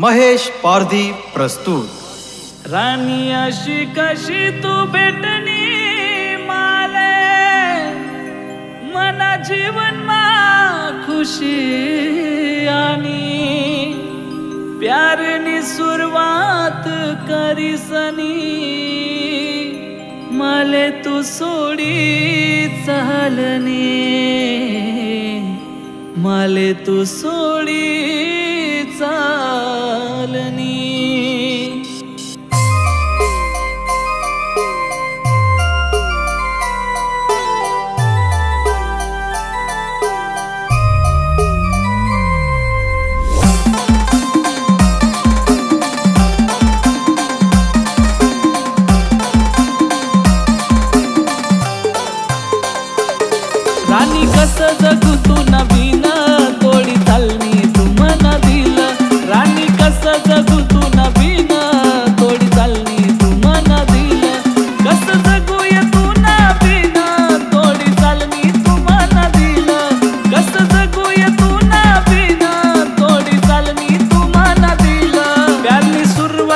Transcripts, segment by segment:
महेश पारधी प्रस्तुत. राणी अशी कशी तू भेटणी माले? मना जीवन मा खुशी आणि प्यारनी सुरुवात करीसनी. मले तू सोडी चालनी मले तू सोडी चालनी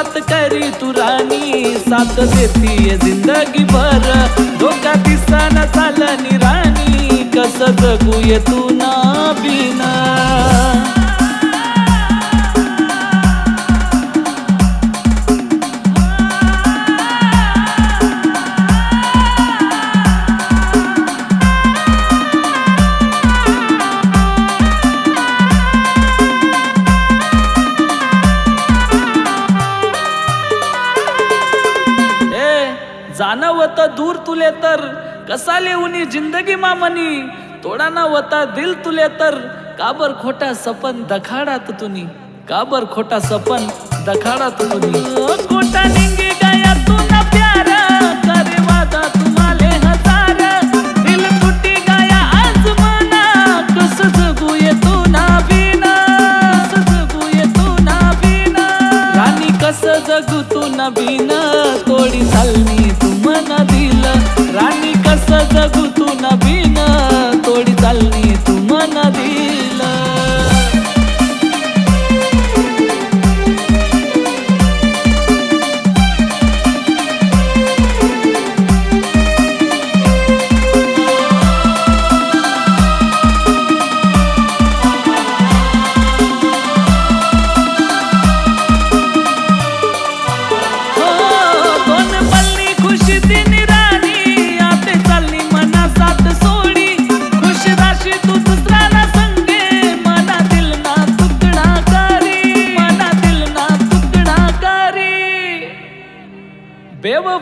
सुरुवात करी तू राणी साथ देती जिंदगी भर धोका दिसना चालनी राणी कस जगू ये तू ए जाणवत दूर तुले तर. कसा लेऊनी जिंदगी मामनी? तोडाना वता दिल तुले तर. काबर खोटा सपन दखाडात तुनी? काबर खोटा सपन दखाडात तुनी? खोटा निंगी गया तू ना प्यार. करे वादा तुम्हाले हजार. दिल टूटी गया आज मना कस जगू ये तू ना बिना? कस जगू ये तू ना बिना? रानी कस जगू तू ना बिना?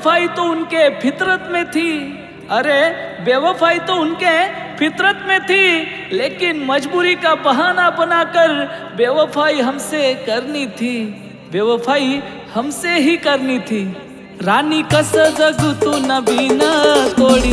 बेवफाई तो उनके फितरत में थी। अरे बेवफाई तो उनके फितरत में थी लेकिन मजबूरी का बहाना बनाकर बेवफाई हमसे करनी थी। बेवफाई हमसे ही करनी थी। राणी कस जग तू नवीन तोडी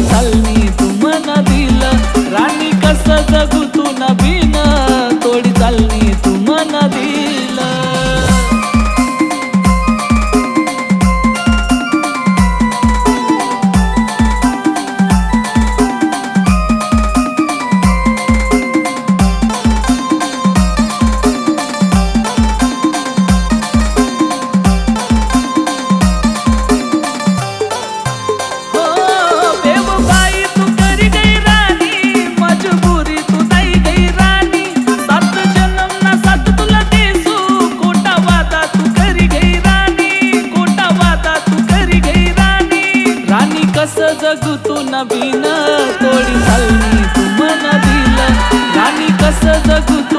कस जगू तू नवीन तोडी चालनी तू मन दिल राणी कस जगू तू